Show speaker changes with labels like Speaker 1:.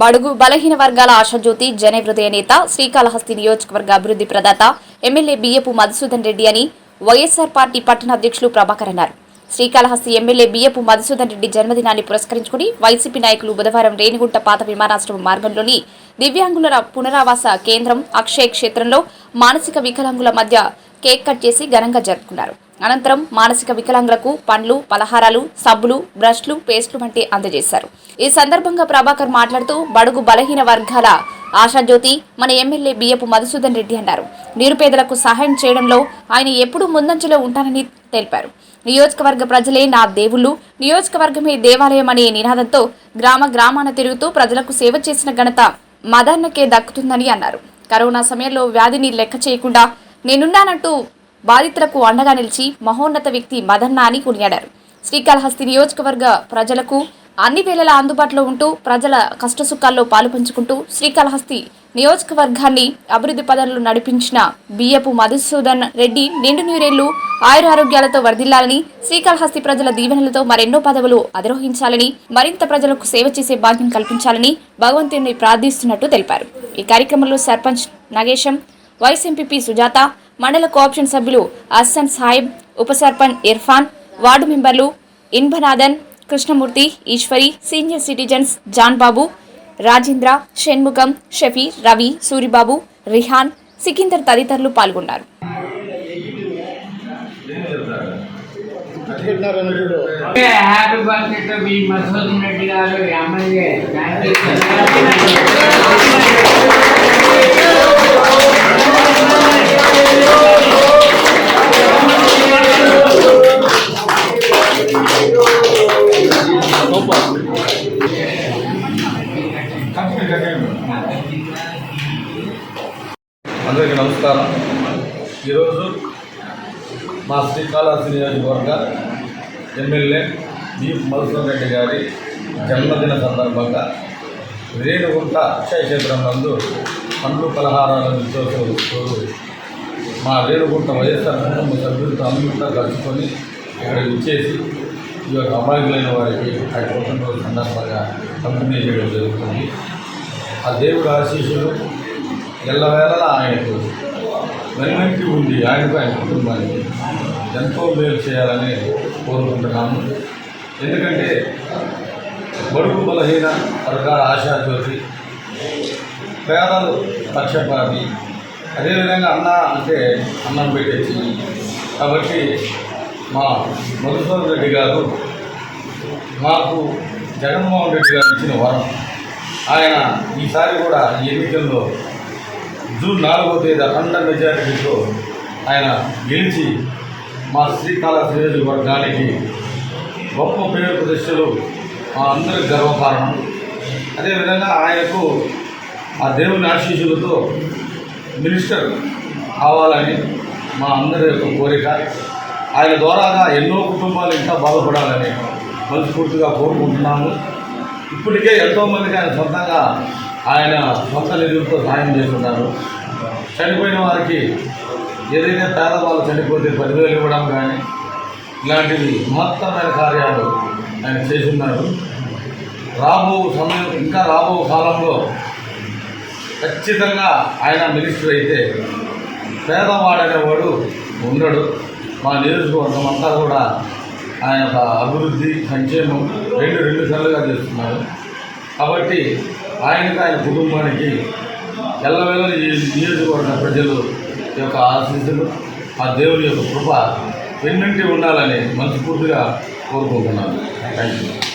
Speaker 1: బడుగు బలహీన వర్గాల ఆశాజ్యోతి జనహృదయ నేత శ్రీకాళహస్తి నియోజకవర్గ అభివృద్ధి ప్రదాత ఎమ్మెల్యే బియ్యపు మధుసూదన్ రెడ్డి అని వైఎస్ఆర్ పార్టీ పట్టణ అధ్యక్షులు ప్రభాకర్ అన్నారు. శ్రీకాళహస్తి ఎమ్మెల్యే బియ్యపు మధుసూదన్ రెడ్డి జన్మదినాన్ని పురస్కరించుకుని వైసీపీ నాయకులు బుధవారం రేణిగుంట పాత విమానాశ్రయం మార్గంలోని దివ్యాంగుల పునరావాస కేంద్రం అక్షయ క్షేత్రంలో మానసిక వికలాంగుల మధ్య కేక్ కట్ చేసి ఘనంగా జరుపుకున్నారు. అనంతరం మానసిక వికలాంగులకు పండ్లు పలహారాలు సబ్బులు బ్రష్లు పేస్ట్లు వంటి అందజేశారు. ఈ సందర్భంగా ప్రభాకర్ మాట్లాడుతూ బడుగు బలహీన వర్గాల ఆశాజ్యోతి మన ఎమ్మెల్యే బియ్యపు మధుసూదన్ రెడ్డి అన్నారు. నిరుపేదలకు సహాయం చేయడంలో ఆయన ఎప్పుడూ ముందంజలో ఉంటానని తెలిపారు. నియోజకవర్గ ప్రజలే నా దేవుళ్ళు. నియోజకవర్గమే దేవాలయం అనే నినాదంతో గ్రామ గ్రామాన తిరుగుతూ ప్రజలకు సేవ చేసిన ఘనత మదన్నకే దక్కుతుందని అన్నారు. కరోనా సమయంలో వ్యాధిని లెక్క చేయకుండా నేనున్నానంటూ బాధితులకు అండగా నిలిచి మహోన్నత వ్యక్తి మదన్న అని కొనియాడారు. శ్రీకాళహస్తి నియోజకవర్గ ప్రజలకు అన్ని వేళలా అందుబాటులో ఉంటూ ప్రజల కష్టసుఖాల్లో పాలు పంచుకుంటూ శ్రీకాళహస్తి నియోజకవర్గాన్ని అభివృద్ధి పదంలో నడిపించిన బియ్యపు మధుసూదన్ రెడ్డి నిండు నూరేళ్ళు ఆయురారోగ్యాలతో వర్ధిల్లాలని శ్రీకాళహస్తి ప్రజల దీవెనలతో మరెన్నో పదవులు అధిరోహించాలని మరింత ప్రజలకు సేవ చేసే భాగ్యం కల్పించాలని భగవంతుని ప్రార్థిస్తున్నట్టు తెలిపారు. ఈ కార్యక్రమంలో సర్పంచ్ నగేశం వైస్ ఎంపీపీ సుజాత మండల కోఆప్షన్ సభ్యులు అస్సన్ సాహిబ్ ఉప సర్పంచ్ ఇర్ఫాన్ వార్డు మెంబర్లు Inbanathan Krishnamurthy Eshwari senior citizens John Babu Rajendra Shanmugam Shafi Ravi Suribabu Rihan Sikandar తదితరులు పాల్గొన్నారు.
Speaker 2: హ్యాపీ బర్త్డే టు మీ మసూద్ రెడ్డి గారు ఎమ్మెల్యే
Speaker 3: అందరికీ నమస్కారం. ఈరోజు మా శ్రీకాళహస్తి నియోజకవర్గ ఎమ్మెల్యే బి మధుసూదన్ రెడ్డి గారి జన్మదిన సందర్భంగా రేణుగుంట అక్షయక్షేత్రం నందు పండ్లు పలహారాలను నిత్యోత్సవిస్తూ మా రేణుగుంట వైఎస్ఆర్ కుటుంబ సభ్యులతో అందరితో కలుసుకొని ఇక్కడ ఇచ్చేసి ఈ యొక్క అమాయకులైన వారికి ఆ పుట్టినరోజు సందర్భంగా పంపిణీ చేయడం జరుగుతుంది. ఆ దేవుడు ఆశీస్సులు ఎల్లవేళలా ఆయనకు వెన్నంటి ఉండి ఆయనకు ఆయన కుటుంబానికి ఎంతో మేలు చేయాలని కోరుకుంటున్నాము. ఎందుకంటే బడుగు బలహీన వర్గాల ఆశాజ్యోతి పేదలు పక్షపాతి అదేవిధంగా అన్న అంటే అన్నం పెట్టేసి కాబట్టి మా మధుసూదన్ రెడ్డి గారు మాకు జగన్మోహన్ రెడ్డి గారు ఇచ్చిన వరం. ఆయన ఈసారి కూడా ఈ ఎన్నికల్లో జూన్ నాలుగో తేదీ అఖండ మెజారిటీతో ఆయన గెలిచి మా శ్రీకాళహస్తి నియోజకవర్గానికి గొప్ప పేరు ప్రతిష్టలు మా అందరికి గర్వకారణం. అదేవిధంగా ఆయనకు ఆ దేవుని ఆశీస్సులతో మినిస్టర్ కావాలని మా అందరి యొక్క కోరిక. ఆయన ద్వారాగా ఎన్నో కుటుంబాలు ఇంకా బాధపడాలని మనస్ఫూర్తిగా కోరుకుంటున్నాము. ఇప్పటికే ఎంతోమందికి ఆయన సొంతంగా ఆయన సొంత నిధులతో సాయం చేస్తున్నారు. చనిపోయిన వారికి ఏదైతే పేదవాళ్ళు చనిపోతే పదివేలు ఇవ్వడం కానీ ఇలాంటివి మహత్తరమైన కార్యాలు ఆయన చేస్తున్నారు. రాబో సమయం ఇంకా రాబో కాలంలో ఖచ్చితంగా ఆయన మినిస్టర్ అయితే పేదవాడనేవాడు ఉండడు. మా నియోజకవర్గం అంతా కూడా ఆయన ఒక అభివృద్ధి సంక్షేమం రెండు రెండు సార్లుగా చేస్తున్నారు. కాబట్టి ఆయనకు ఆయన కుటుంబానికి ఎల్లవేళ ఈ నియోజకవర్గ ప్రజలు యొక్క ఆశీస్సులు ఆ దేవుని యొక్క కృప ఎన్నింటి ఉండాలని మనస్ఫూర్తిగా కోరుకుంటున్నాను. Thank you